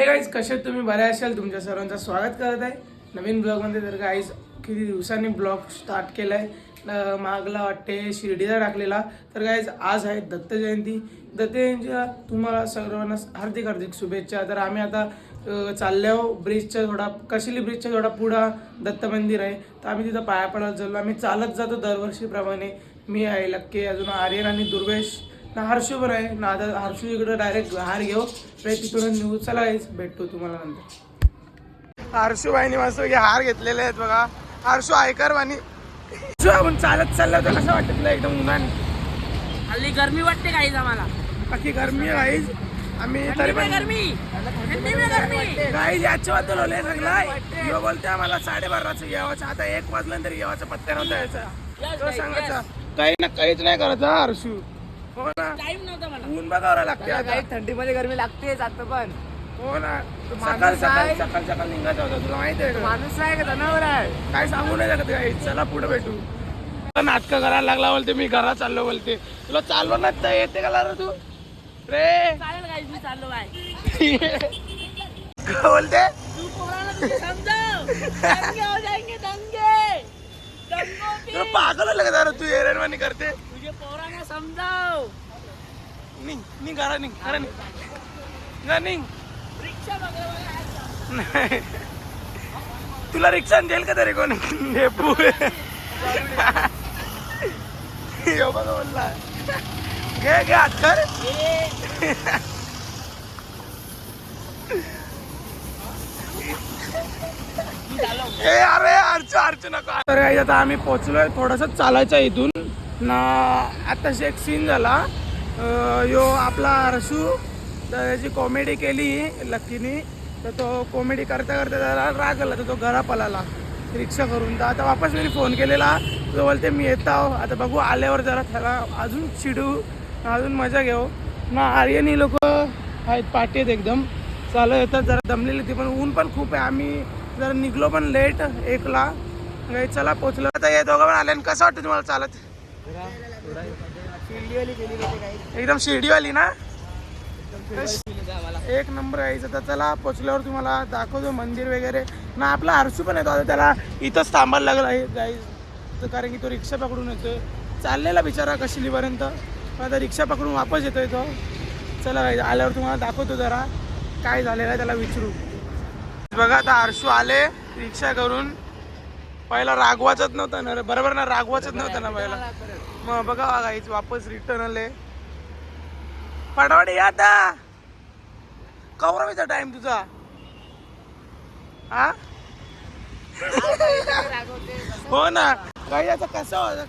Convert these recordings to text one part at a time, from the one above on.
हे गाईज कसे तुम्ही? बऱ्या असाल? तुमच्या सर्वांचं स्वागत करत आहे. नवीन ब्लॉगमध्ये तर गाईज किती दिवसांनी ब्लॉग स्टार्ट केला आहे मागला वाटते शिर्डीला टाकलेला. तर गाईज आज आहे दत्त जयंती. दत्त जयंतीला तुम्हाला सर्वांना हार्दिक हार्दिक शुभेच्छा. तर आम्ही आता चालल्यावर ब्रिजच्या हो, थोडा कशिली ब्रिजच्या थोडा पुढा दत्त मंदिर आहे. तर आम्ही तिथं पाया पडत चाललो. आम्ही चालत जातो दरवर्षीप्रमाणे. मी आहे लक्के अजून आर्यन आणि दुर्वेश. ना हर्षू पण आहे. ना आता हर्षू इकडं डायरेक्ट हार घेऊ तिकडून निघू चला भेटतो तुम्हाला नंतर. हर्षू बाईने मस्त पैकी हार घेतलेले आहेत बघा. हर्षू आयकर वाणी आपण चालत चाललं तर कसं वाटत तुला एकदम उन्हाने? हल्ली गरमी वाटते काही आम्हाला. बाकी गरमी आहे गाईज आम्ही तरी पण गरमी. गाईज याच्याबद्दल ओले सगळं. यो बोलते आम्हाला साडेबाराचं यावाचं आता एक वाजल्यानंतर यावाचा पत्त्या नव्हता यायचा तो सांगायचा. काही ना काहीच नाही करायचा हर्षू. हो ना टाइम नव्हता मला. ऊन बघावं लागते आता. काही थंडीमध्ये गरमी लागतेच आता पण. हो ना सकाळ माणूस सकाळ आहे. सकाळ सकाळ निघायचं होतं तुला माहिती आहे का? माणूस आहे का जनावर आहे? काय सांगू नाही शकत काही चला पुढे भेटू. नाटक करायला लागला बोलते मी घरात चाललो बोलते. तुला चाललो ना तर येते का रे तू? रे! चालेल काही मी चाललो बाय काय बोलते? तू पोराला तुझे समजाव. दंगे हो जाएंगे दंगे. दंगो की तुला पागल का जरा तू? एरनवानी करते. समजाव. निघ निघ घरा निघ घरा निघ. घरा निघ. रिक्षा बघा नाही. तुला रिक्षा देईल का तरी कोणी? यो बघा बोलला घे घे हात कर. ए अरे अर्चू अर्चू नको. guys, आता आम्ही पोचलोय थोडस चालायचं इथून. ना आत्ताशी एक सीन झाला यो आपला अर्शू तर याची कॉमेडी केली लक्कीनी. तर तो कॉमेडी करता करता त्याला राग आला तर तो घरा पळाला. रिक्षा करून. तर आता वापस मी फोन केलेला. तो बोलते मी येत आहो आता बघू आल्यावर जरा त्याला अजून चिडू अजून मजा घेऊ. ना आर्यनी लोक आहेत पाठी आहेत एकदम. चालू येतात जरा दमलेली ती पण ऊन पण खूप आहे. आम्ही जरा निघलो पण लेट एकला. चला पोचलो आता हे दोघं पण आले आणि कसं वाटतं तुम्हाला चालत शिर्डीवाली केली होती काही एकदम शिर्डीवाली ना? एक नंबर यायचं तर चला पोचल्यावर तुम्हाला दाखवतो मंदिर वगैरे. ना आपला आरसू पण येतो आता त्याला इथंच थांबायला लागला आहे तर कारण की तो रिक्षा पकडून येतोय. चाललेला बिचारा कशिलीपर्यंत पण आता रिक्षा पकडून वापस येतोय तो. चला गाई आल्यावर तुम्हाला दाखवतो जरा. काय झालेलं आहे त्याला विचारू. बघा आता आरशू आले रिक्षा करून. पहिला रागवाचत नव्हता ना रे. बरोबर ना रागवाचत नव्हता ना पहिला. मग बघा गाईच वापस रिटर्न आले. या आता! कवरामीचा टाइम तुझा. हा? हो ना. काही आता कसं होतं?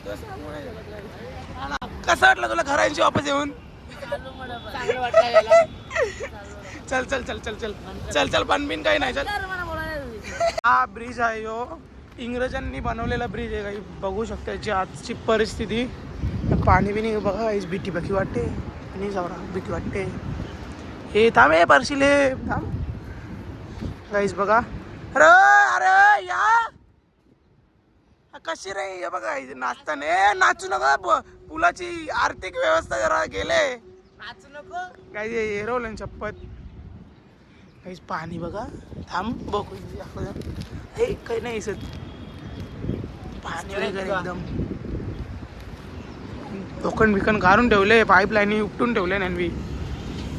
कसं वाटलं तुला घरांची वापस येऊन? चल चल चल चल चल. चल चल पण बिन काही नाही. चल. हा ब्रिज आहे हो. इंग्रजांनी बनवलेला ब्रिज आहे काही बघू शकता याची आजची परिस्थिती पाणी बिणी बघा काहीच भीती बाकी वाटते आणि जावरा भीती वाटते हे थांब हे परशिले थांब काहीच बघा अरे अरे या हा, कशी रे हे बघा नाचताना नाचू नका पुलाची आर्थिक व्यवस्था जरा गेले नाचू नको काही हेरवलं शपथ काहीच पाणी बघा थांब बघू. हे काही नाही दिसत पाणी वगैरे एकदम. लोखंड बिकन घालून ठेवले पाईपलाईन उपटून ठेवले नॅनवी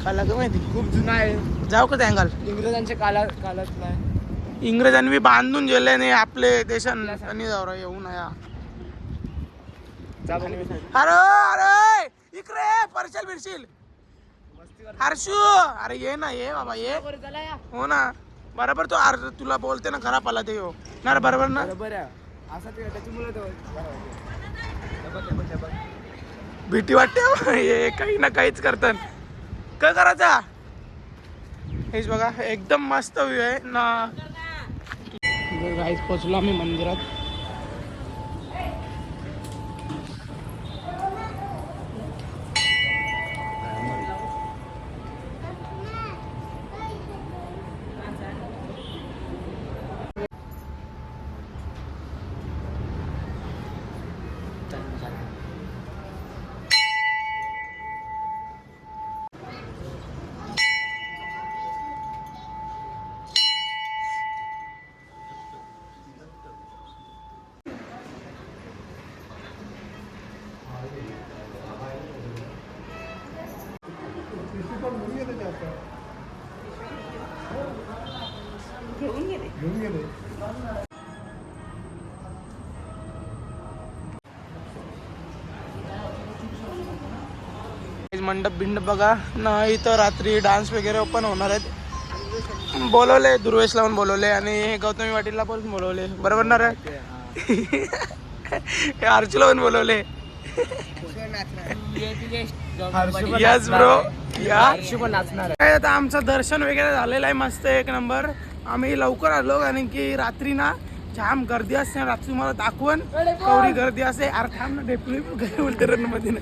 काय लागलं माहिती? खूप जुना आहे. जाऊ का त्या इंग्रजांच्या काला नाही इंग्रजांनी बांधून गेले आणि आपले देशांनी जाऊ रा येऊ नया. अरे अरे इकडे परशील बिरशील. हर्षू अरे ये ना ये बाबा ये. हो ना. बरोबर तो अरे तुला बोलते ना घरा पाला ते हो. ना बरोबर ना? बरोबर आहे. असं ते त्याच्यामुळे तो भीती वाटते हो. हे काही ना काहीच करतात. काय करायचा? हेच बघा एकदम मस्त व्ह्यू आहे ना. पोचलो आम्ही मंदिरात. मंडप बिंडप बघा. नाही तर रात्री डान्स वगैरे पण होणार आहेत. बोलवले दुर्वेश लावून बोलवले आणि गौतमी वाटीला पण बोलवले. बरोबर ना रे? हे अर्जुला पण बोलवले. यस ब्रो या. काय आता आमचं दर्शन वगैरे झालेलं आहे मस्त एक नंबर आम्ही लवकर आलो कारण की रात्री ना जाम गर्दी असते. रात्री तुम्हाला दाखवून. कवडी गर्दी असते. अरे ना डेपली घरी बोलते ना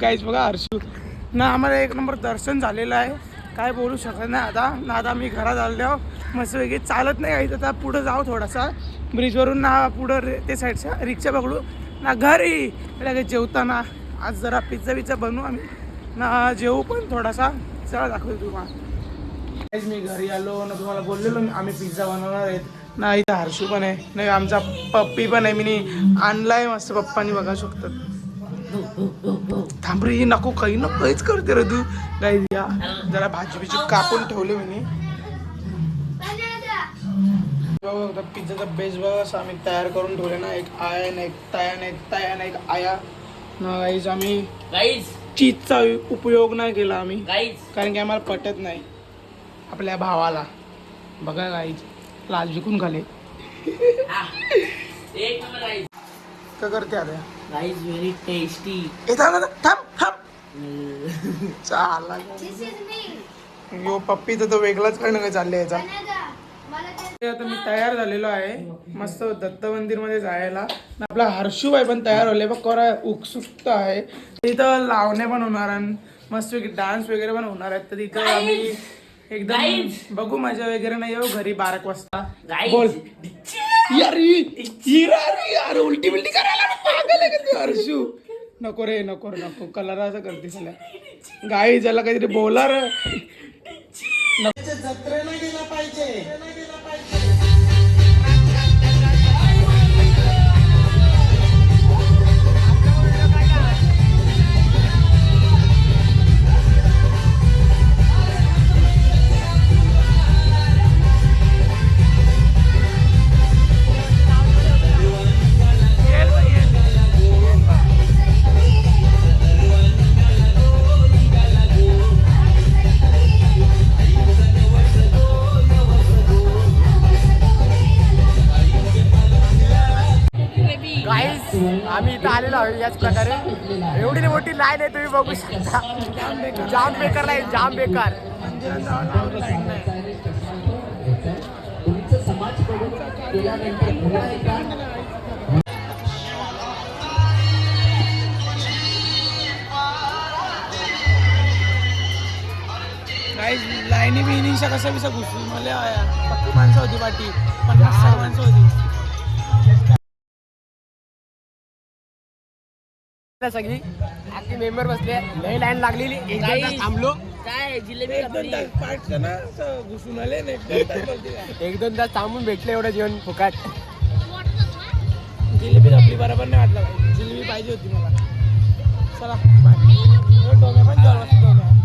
काहीच बघा हर्षू. ना आम्हाला एक नंबर दर्शन झालेलं आहे. काय बोलू शकत नाही आता. ना आता मी घरात आलो मस्त वेगळी चालत नाही आहे आता पुढं जाऊ थोडासा. ब्रिजवरून ना पुढं रे- ते साईडच्या रिक्षा पकडू. ना घरी. लगेच जेवताना. आज जरा पिझ्झा बिझ्झा बनवू आम्ही. ना जेवू पण थोडासा. चला दाखवतो तुम्हाला. मी घरी आलो. ना तुम्हाला बोललेलो आम्ही पिझ्झा बनवणार आहेत. ना इथं हर्षू पण आहे. नाही आमचा पप्पी पण आहे. मी आणला आहे मस्त पप्पानी बघा शकतात. थांब रे नको काही नको काहीच करते रे तू. काही या जरा भाजी बिजी कापून ठेवले मी पिझ्झाचा बेस. बघा असं आम्ही तयार करून ठेवले ना एक आया ना एक तया ना एक तया ना एक आया. ना गाईज आम्ही चीजचा उपयोग नाही केला आम्ही. कारण की आम्हाला पटत नाही. आपल्या भावाला. बघा गाईज लाज विकून गाईज का करते आता. गाईज व्हेरी टेस्टी ए थांब ना, थांब थांब. चाला यो पप्पी तर तो वेगळाच करणं काय चाललंय याचा ते आता मी तयार झालेलो आहे. मस्त दत्त मंदिरमध्ये जायला. आणि आपला हर्षूबाई पण तयार होले बघ कोरा उत्सुकता आहे. तिथं लावणे पण होणार आणि मस्त डान्स वगैरे पण होणार आहेत. तर तिथं आम्ही एकदम बघू मजा वगैरे. नाही येऊ घरी बाराक वाजता. बोल. यार इ- रे यार उलटी बिलटी करायला पागल आहे का तू हर्षू? नको रे नको रे नको कलर असं करते सल्या गाई ज्याला काहीतरी बोला रे. जत्रेला गेला पाहिजे. आम्ही इथं आलेलो आहोत याच प्रकारे. एवढी मोठी लाईन आहे तुम्ही बघू शकता. जाम बेकार लाईन जाम बेकार. लाईनी बिनीच्या कसा बिसा घुसली मला माणसं. होती पाठी. पन्नास सहा माणसं होती. सगळी. अख्खी मेंबर बसले. लई लाईन लागलेली. एक दोन तास Guys. थांबलो. काय जिलेबी कापली घुसून आले ना एक दोन तास थांबून भेटले एवढं जेवण फुकाट. जिलेबी आपली बरोबर नाही वाटलं. जिलेबी पाहिजे होती मला. चला डोम्या पण डोम्या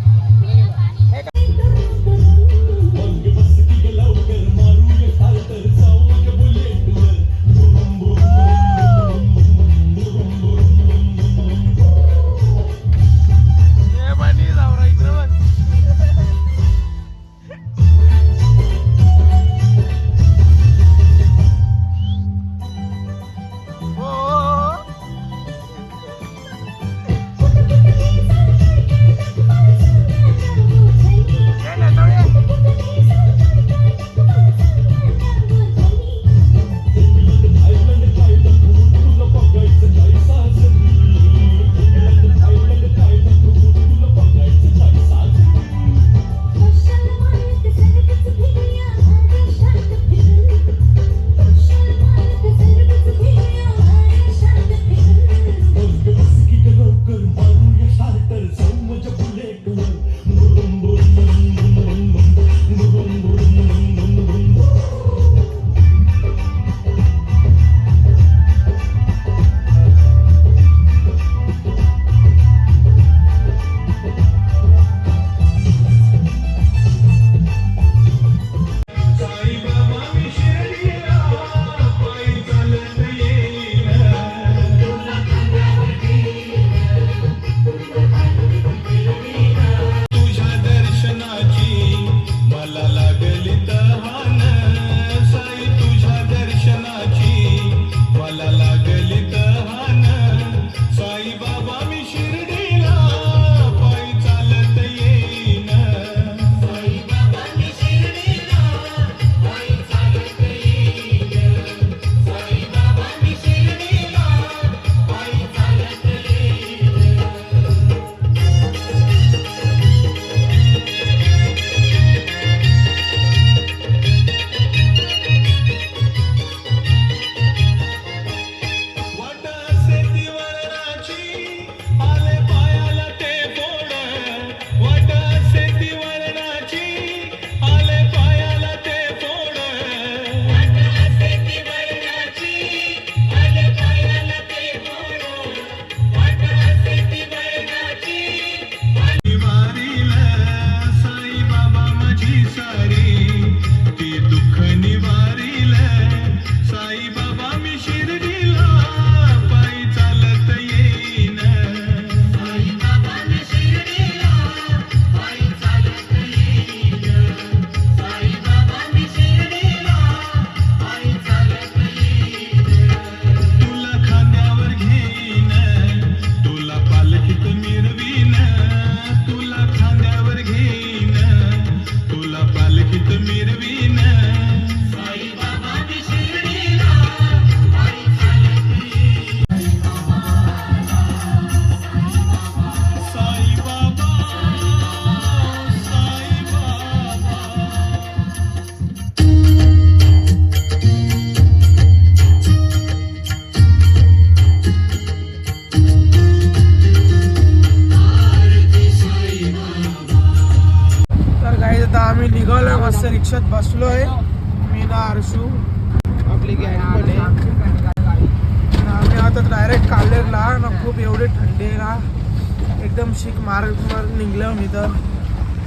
एकदम शीक मार्गवर निघलो मी तर.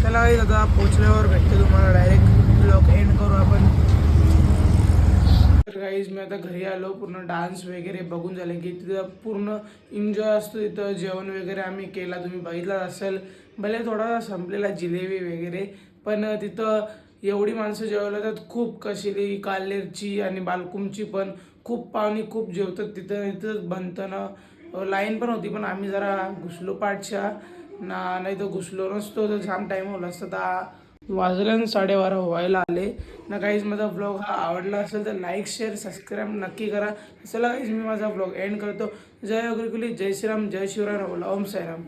चला काही आता पोचल्यावर भेटते तुम्हाला डायरेक्ट ब्लॉग एंड करू आपण. तर काहीच मी आता घरी आलो पूर्ण डान्स वगैरे बघून झाले की तिथं पूर्ण एन्जॉय असतो तिथं. जेवण वगैरे आम्ही केला तुम्ही बघितलं असेल. भले थोडा संपलेला जिलेबी वगैरे पण तिथं एवढी माणसं जेवलं तर खूप कशिली कालेरची आणि बालकुमची पण खूप पाहुणी खूप जेवतात तिथं. तिथं बनतं ना लाईन पण होती पण आम्ही जरा घुसलो पाठच्या. ना नाही तर घुसलो नसतो तर जाम टाईम होला असता. तर वाजल्यानं साडेबारा व्हायला आले. ना काहीच माझा ब्लॉग हा आवडला असेल तर लाईक शेअर सबस्क्राईब नक्की करा. चला काहीच मी माझा ब्लॉग एंड करतो. जय अग्रिकुली जय श्रीराम जय शिवराय ओम साईराम.